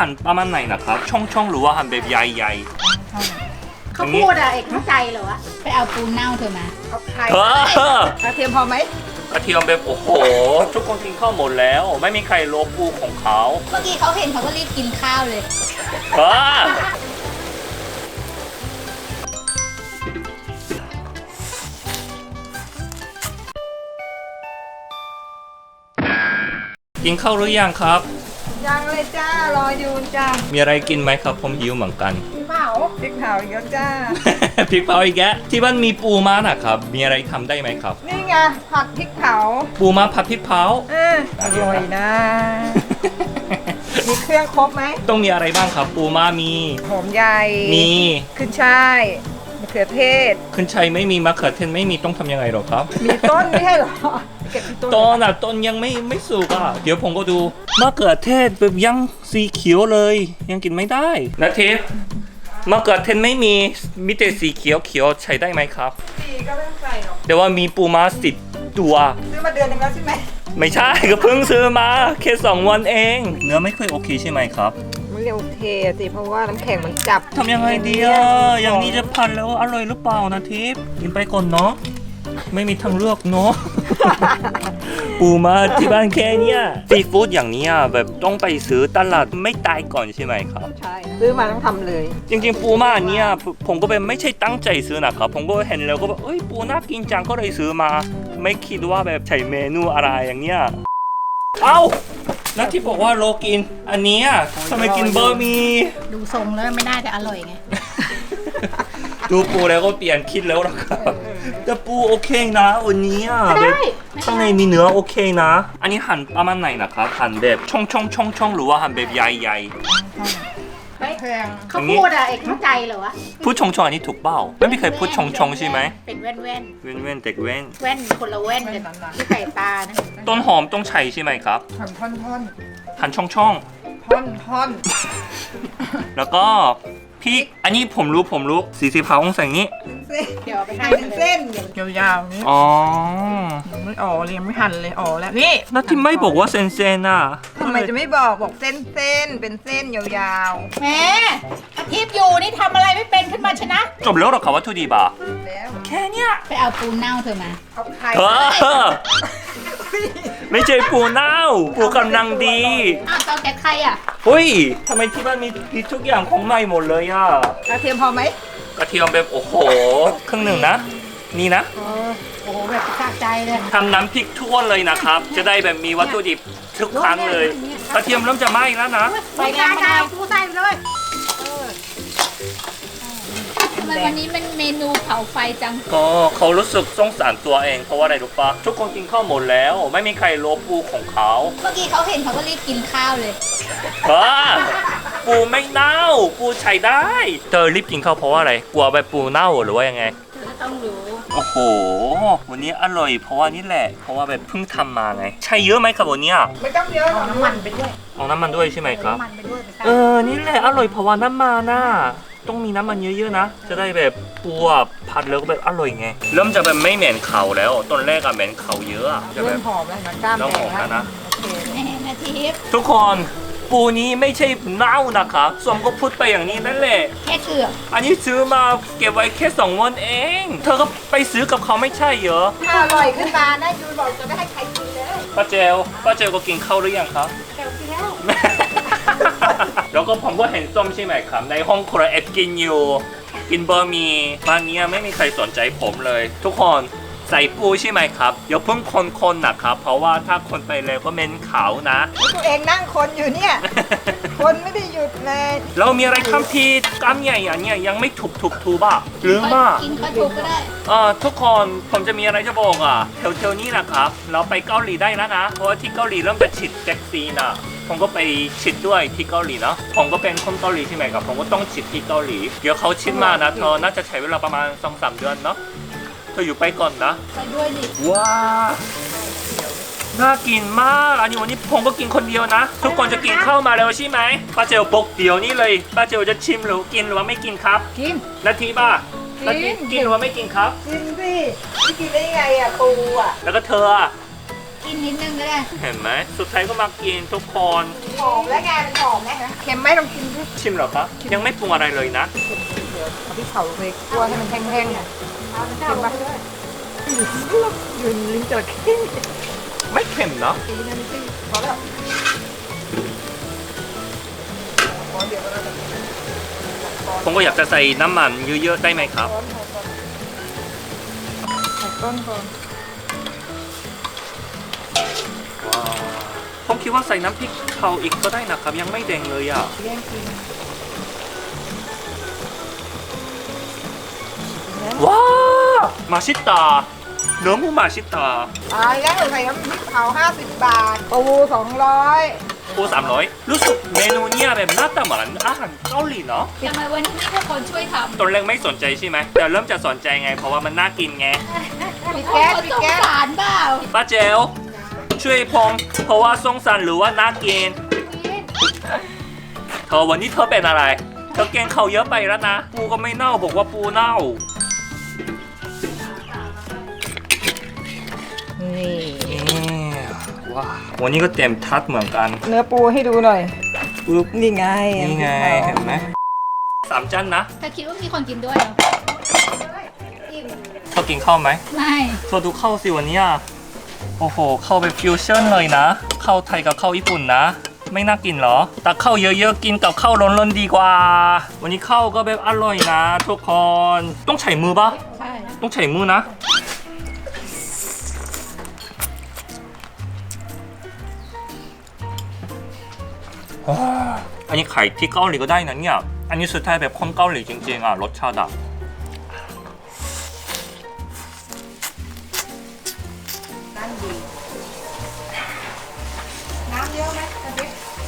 หั่นประมาณไหนนะครับ ช่องช่องๆหรือว่าหั่นแบบใหญ่เขาพูดอะเอกเข้าใจเหรอวะไปเอาปูเน่าเธอมาเอาไข่ๆเออกระเทียมพอไหมกระเทียมแบบโอ้โห ทุกคนกินข้าวหมดแล้ว ไม่มีใครลบปูของเขาเมื่อกี้เขาเห็นเขาก็รีบกินข้าวเลยเออกินข้าวหรือยังครับ ยังเลยจ้ารออยู่จ้ามีอะไรกินไหมครับผมหิวเหมือนกัน พี่เผาพริกเผาเยอะจ้า พริกเผาอีกแล้วที่บ้านมีปูม้านะครับ มีอะไรทำได้ไหมครับ นี่ไงผัดพริกเผาปูม้าผัดพริกเผา เอออร่อยนะ มีเครื่องครบไหมต้องมีอะไรบ้างครับ ปูม้ามี หอมใหญ่มีขึ้นช่ายมะเขือเทศ ขึ้นชัยไม่มีมะเขือเทศไม่มีต้องทำยังไงหรอครับ มีต้นไม่ใช่เหรอ เก็บที่ต้นต้นอะต้นยังไม่ไม่สุกอะ เดี๋ยวผมก็ดูมะเขือเทศแบบยังสีเขียวเลย ยังกินไม่ได้นาทีมะเขือเทศไม่มีมีแต่สีเขียวเขียวใช้ได้ไหมครับ สีก็ไม่ต้องใส่หรอกแต่ว่ามีปูม้าสิบตัว ซื้อมาเดือนหนึงแล้วใช่ไหมไม่ใช่ ก็เพิ่งซื้อมาแค่สองวันเอง เนื้อไม่ค่อยโอเคใช่ไหมครับไม่โอเคสิเพราะว่าน้ำแข็งมันจับทำยังไงดีอะอย่างนี้จะพันแล้วอร่อยหรือเปล่านาทีกินไปก่อนเนาะ ไม่มีทางเลือกเนาะ ปูมาที่บ้านแค่เนี้ยซีฟู้ดอย่างเนี้ยแบบต้องไปซื้อตลาดไม่ตายก่อนใช่ไหมครับ ใช่ซื้อมาต้องทำเลย จริงๆปูมาอันเนี้ยผมผมก็เป็นไม่ใช่ตั้งใจซื้อนะครับ ผมก็เห็นแล้วก็แบบเอ้ยปูน่ากินจังก็เลยซื้อมา ไม่คิดว่าแบบใช้เมนูอะไรอย่างเนี้ย เอ้าแล้วที่บอกว่าโลกิน อันเนี้ยทำไมกินเบอร์มี ดูทรงแล้วไม่น่าจะอร่อยไง ดูปูแล้วก็เปลี่ยนคิดแล้วนะครับ แต่ปูโอเคนะวันนี้อะแบบข้างในมีเนื้อโอเคนะ อันนี้หั่นประมาณไหนนะครับหั่นแบบช่องช่องช่องช่องๆหรือว่าหั่นแบบใหญ่ใหญ่แพงเขาพูดอะเอกเข้าใจเหรอวะๆพูดช่องช่องอันนี้ถูกเปล่าไม่มีใครพูดช่องช่องใช่ไหมเป็นแว่นแว่นเว้นเว้นเด็กเว้นแว่นคนละแว่นกันที่ใส่ตานะต้นหอมต้องใช้ใช่ไหมครับท่อนท่อนท่อนหั่นช่องช่องท่อนท่อนๆแล้วก็พริกอันนี้ผมรู้ผมรู้45องศาอย่างนี้ เส้นเดี๋ยวเอาไปให้เป็นเส้นอย่างยาวๆนี่อ๋อ ยังไม่ออกเลยยังไม่หั่นเลยออกแล้วนี่แล้วที่ไม่บอกว่าเซนเซนอะทำไมจะไม่บอกบอกเส้นเส้นเป็นเส้นยาวแหม่อาทิตย์อยู่นี่ทำอะไรไม่เป็นขึ้นมาชนะ จบแล้วเหรอครับวัตถุดิบอะๆแล้วแค่เนี้ยไปเอาปูเน่าเธอมา เอาไข่เออไม่ใช่ปูเน่าปูกำลังดีอ้าวเจ้าแกใครอะ เฮ้ยทำไมที่บ้านมีมีทุกอย่างของใหม่หมดเลยอะกระเทียมพอไหม กระเทียมแบบโอ้โหครึ่งหนึ่งนะ นี่นะเออโอ้โหแบบสะใจเลยทำน้ำพริกทั่วเลยนะครับ จะได้แบบมีวัตถุดิบทุกครั้งเลย กระเทียมเริ่มจะไหม้แล้วนะใส่งานมาปูใส่ไปเลยทำไมวันนี้มันเมนูเผาไฟจัง ก็เขารู้สึกสงสารตัวเองเพราะว่าอะไรรู้ปะทุกคนกินข้าวหมดแล้ว ไม่มีใครลบปูของเขา เมื่อกี้เขาเห็นเขาก็รีบกินข้าวเลยเออ ปูไม่เน่า ปูใช้ได้ เธอรีบกินข้าวเพราะว่าอะไร กลัวแบบปูเน่าหรือว่ายังไง เธอก็ต้องรู้ โอ้โห วันนี้อร่อยเพราะว่านี่แหละ เพราะว่าแบบเพิ่งทำมาไง ใช่เยอะไหมครับวันเนี้ยไม่ต้องเยอะหรอกน้ำมันไปด้วยเอาน้ำมันด้วยใช่ไหมครับ น้ำมันไปด้วยไปใส่เออ นี่แหละอร่อยเพราะว่าน้ำมันน่ะต้องมีน้ำมันเยอะๆนะ จะได้แบบปูอะผัดแล้วก็แบบอร่อยไง เริ่มจะแบบไม่เหม็นเข่าแล้ว ตอนแรกอะเหม็นเข่าเยอะอะจะแบเริ่บ มหอมแล้วนะกล้ามเริ่มแดหองมแล้วนะโอเคแหม่นาทิพย์ทุกคน ปูนี้ไม่ใช่เน่านะครับสมก็พูดไปอย่างนี้นั่นแหละ แค่เกืออันนี้ซื้อมาเก็บไว้แค่สองวันเอง เธอก็ไปซื้อกับเขาไม่ใช่เหรอถ้าอร่อยขึ้นมานะยูนบอกจะไม่ให้ใครกินเลยป้าเจลป้าเจลก็กินข้าวหรือยังครับ แกวกินแล้วแล้วก็ผมก็เห็นส้มใช่ไหมครับ ในห้องครัวแอบกินอยู่ กินบะหมี่บ้านเนี้ยไม่มีใครสนใจผมเลย ทุกคน ใส่ปูใช่ไหมครับอย่าเพิ่งคนๆนะครับ เพราะว่าถ้าคนไปแล้วก็เหม็นขาวนะ ตัวเองนั่งคนอยู่เนี่ย คนไม่ได้หยุดเลยเรามีอะไรทำผิดกล้ามใหญ่อันเนี้ยยังไม่ถูกถูกถูบ้าหรือมากินข้าวถูกก็ได้ เอ่อทุกคนผมจะมีอะไรจะบอกอะแถวๆนี้นะครับ เราไปเกาหลีได้แล้วนะ เพราะว่าที่เกาหลีเริ่มจะฉีดแท็กซีนอะผมก็ไปฉีดด้วยที่เกาหลีเนาะผมก็เป็นคนเกาหลีใช่ไหมครับผมก็ต้องฉีดที่เกาหลี เดี๋ยวเขาฉีดมานะเธอน่าจะใช้เวลาประมาณสองสามเดือนเนาะ เธออยู่ไปก่อนนะ ไปด้วยดิว้าน่ากินมาก อันนี้วันนี้ผมก็กินคนเดียวนะ ทุกคนจะกินข้าวมาแล้วใช่ไหมป้าเจลบอกเดี๋ยวนี้เลยป้าเจลจะชิมหรือกินหรือว่าไม่กินครับ กิน นาทีป่ะนาทีกินกินหรือว่าไม่กินครับ กินสิไม่กินได้ไงอะปูอะ แล้วก็เธออะ กินนิดนึงก็ได้ เห็นไหม สุดท้ายก็มากินทุกคน หอมแล้วไงมันหอมไหมคะเค็มไหมลองกินดิชิมเหรอครับยังไม่ปรุงอะไรเลยนะเอาที่เผาไปคั่วให้มันแห้งๆอะเค็มปะยืนลิ้นจระเข้ไม่เค็มเนาะตีนั่นสิพอแล้วพอเดี๋ยวเราจะผมก็อยากจะใส่น้ำมันเยอะๆได้ไหมครับร้อนพอก่อนใส่ก้อนก่อน ผมคิดว่าใส่น้ำพริกเผาอีกก็ได้นะครับ ยังไม่แดงเลยอะแย่งกินว้าวมาชิตาเนื้อหมูมาชิตาตายแล้วใส่น้ำพริกเผา50 บาทปู200โอ้สามร้อยรู้สึกเมนูเนี้ยแบบหน้าตาเหมือนอาหารเกาหลีเนาะทำไมวันนี้มีคนช่วยทำตอนแรกไม่สนใจใช่ไหมแต่เริ่มจะสนใจไง เพราะว่ามันน่ากินไงปิดแก๊สปิดแก๊สสารเปล่า ป้าเจล ช่วยพงเพราะว่าสงสารหรือว่าน่ากินเธอวันนี้เธอเป็นอะไรเธอเกงเขาเยอะไปแล้วนะ ปูก็ไม่เน่าบอกว่าปูเน่า นี่ว้าวันนี้ก็เต็มทัดเหมือนกัน เนื้อปูให้ดูหน่อยปึ๊บนี่ไงนี่ไงเห็นไหมสามจานนะเธอคิดว่ามีคนกินด้วยเหรอเธอกินข้าวไหมไม่เธอดูข้าวสิวันเนี้ย โอ้โหข้าวแบบฟิวชั่นเลยนะข้าวไทยกับข้าวญี่ปุ่นนะ ไม่น่ากินเหรอตักข้าวเยอะๆกินกับข้าวร้อนๆดีกว่า วันนี้ข้าวก็แบบอร่อยนะ ทุกคน ต้องใช้มือปะใช่ ต้องใช้มือนะว้าวอันนี้ขายที่เกาหลีก็ได้นะเนี่ย อันนี้สุดท้ายแบบคนเกาหลีจริงๆอะรสชาติอะ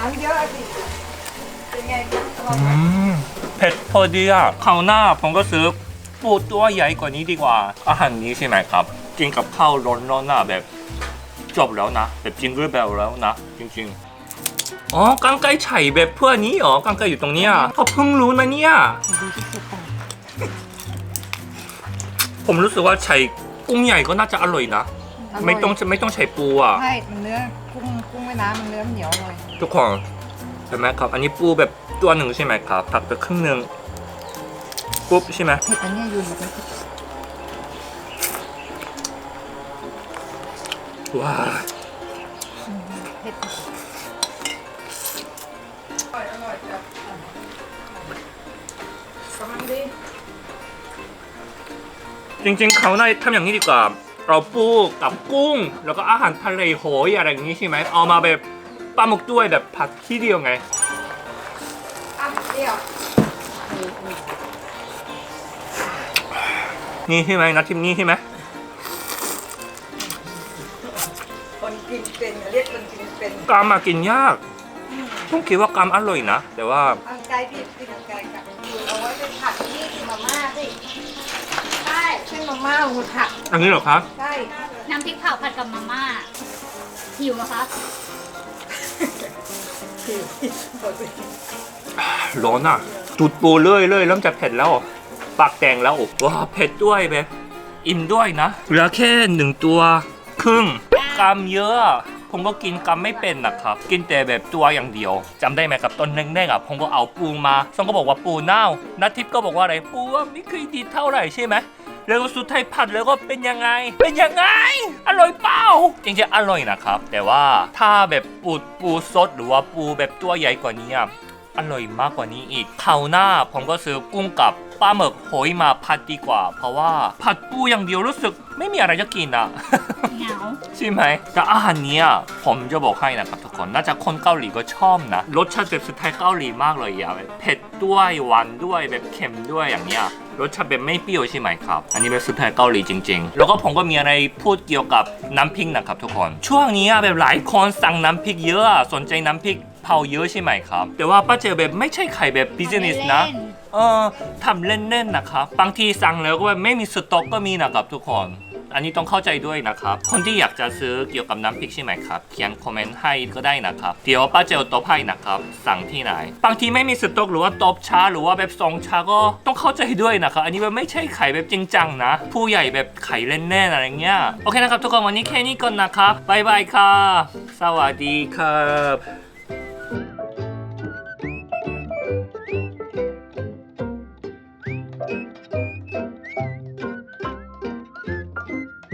น้ำเยอะอะสิเป็นไงบ้างอร่อยไหมเผ็ดพอดีอะคราวหน้าผมก็ซื้อปูตัวใหญ่กว่านี้ดีกว่า อาหารนี้ใช่ไหมครับ กินกับข้าวร้อนๆน่ะแบบจบแล้วนะ แบบจิงเกิลเบลแล้วนะ จริงๆ อ๋อกังไก่ไฉแบบเพื่อนนี้เหรอกังไก่อยู่ตรงเนี้ยเขาเพิ่งรู้นะเนี่ย ผมรู้สึกว่าไฉกุ้งใหญ่ก็น่าจะอร่อยนะ ไม่ต้องไม่ต้องใช้ปูอะใช่มันเนื้อกุ้งกุ้งแม่น้ำมันเนื้อมันเหนียวเลยทุกคนเห็นไหมครับ อันนี้ปูแบบตัวหนึ่งใช่ไหมครับตักไปครึ่งหนึ่งปุ๊บใช่ไหมเผ็ดอันเนี้ยยืนแบบนี้ว้าวเผ็ดอร่อยอร่อยจ้ะกำลังดีจริงๆเขาในทำอย่างนี้ดีกว่า เราปูกับกุ้ง แล้วก็อาหารทะเลโหยอะไรอย่างนี้ใช่ไหมเอามาแบบปลาหมึกด้วยแบบผัดที่เดียวไง อะเดี๋ยวนี่ใช่ไหมนัดทิมนี่ใช่ไหมคนกินเป็นเรียกคนกินเป็นกามมากินยากผมคิดว่ากามอร่อยนะแต่ว่าอังไกพี่กินอังไกกับเอาไว้เป็นผัดที่กินมาม่าสิใช่ เช่นมาม่าหมูผัดอันนี้เหรอครับใช่น้ำพริกเผาผัดกับมาม่าหิวไหมคะร้อนอะ จุดปูเลยเลยเริ่มจะเผ็ดแล้วปากแดงแล้วว้าเผ็ดด้วยแบบอิ่มด้วยนะเหลือแค่หนึ่งตัวครึ่งกามเยอะผมก็กินกามไม่เป็นนะครับ กินแต่แบบตัวอย่างเดียวจำได้ไหมครับตอนแรกๆอะผมก็เอาปูมาซองก็บอกว่าปูเน่านัททิพย์ก็บอกว่าอะไรปูว่าไม่เคยดีเท่าไหร่ใช่ไหม แล้วก็สุดท้ายผัดแล้วก็เป็นยังไง เป็นยังไง อร่อยเปล่าจริงๆอร่อยนะครับ แต่ว่าถ้าแบบปูปูสดหรือว่าปูแบบตัวใหญ่กว่านี้อะอร่อยมากกว่านี้อีกคราวหน้าผมก็ซื้อกุ้งกับปลาหมึกโหยมาผัดดีกว่า เพราะว่าผัดปูอย่างเดียวรู้สึกไม่มีอะไรจะกินอะเหงาใช่ไหมแต่อาหารเนี้ยผมจะบอกให้นะครับทุกคนน่าจะคนเกาหลีก็ชอบนะรสชาติแบบสไตล์เกาหลีมากเลยอะแบบเผ็ดด้วยหวานด้วยแบบเค็มด้วยอย่างเนี้ย รสชาติแบบไม่เปรี้ยวใช่ไหมครับ อันนี้เป็นสไตล์เกาหลีจริง ๆ แล้วก็ผมก็มีอะไรพูดเกี่ยวกับน้ำพริกนะครับทุกคน ช่วงนี้อะแบบหลายคนสั่งน้ำพริกเยอะอะสนใจน้ำพริกเผาเยอะใช่ไหมครับ แต่ว่าป้าเจอแบบไม่ใช่ไข่แบบบิสเนสนะเล่เออทำเล่นๆนะครับบางทีสั่งแล้วก็แบบไม่มีสต็อกก็มีนะครับทุกคน อันนี้ต้องเข้าใจด้วยนะครับ คนที่อยากจะซื้อเกี่ยวกับน้ำพริกใช่ไหมครับ เขียนคอมเมนต์ให้ก็ได้นะครับ เดี๋ยวป้าเจลตบให้นะครับ สั่งที่ไหน บางทีไม่มีสต็อกหรือว่าตบช้า หรือว่าแบบส่งช้าก็ต้องเข้าใจด้วยนะครับ อันนี้ไม่ใช่ไขายแบบจริงจังนะ ผู้ใหญ่แบบไขายเล่นแน่อะไรเงี้ย โอเคนะครับทุกคนวันนี้แค่นี้ก่อนนะครับบายบายครับสวัสดีครับ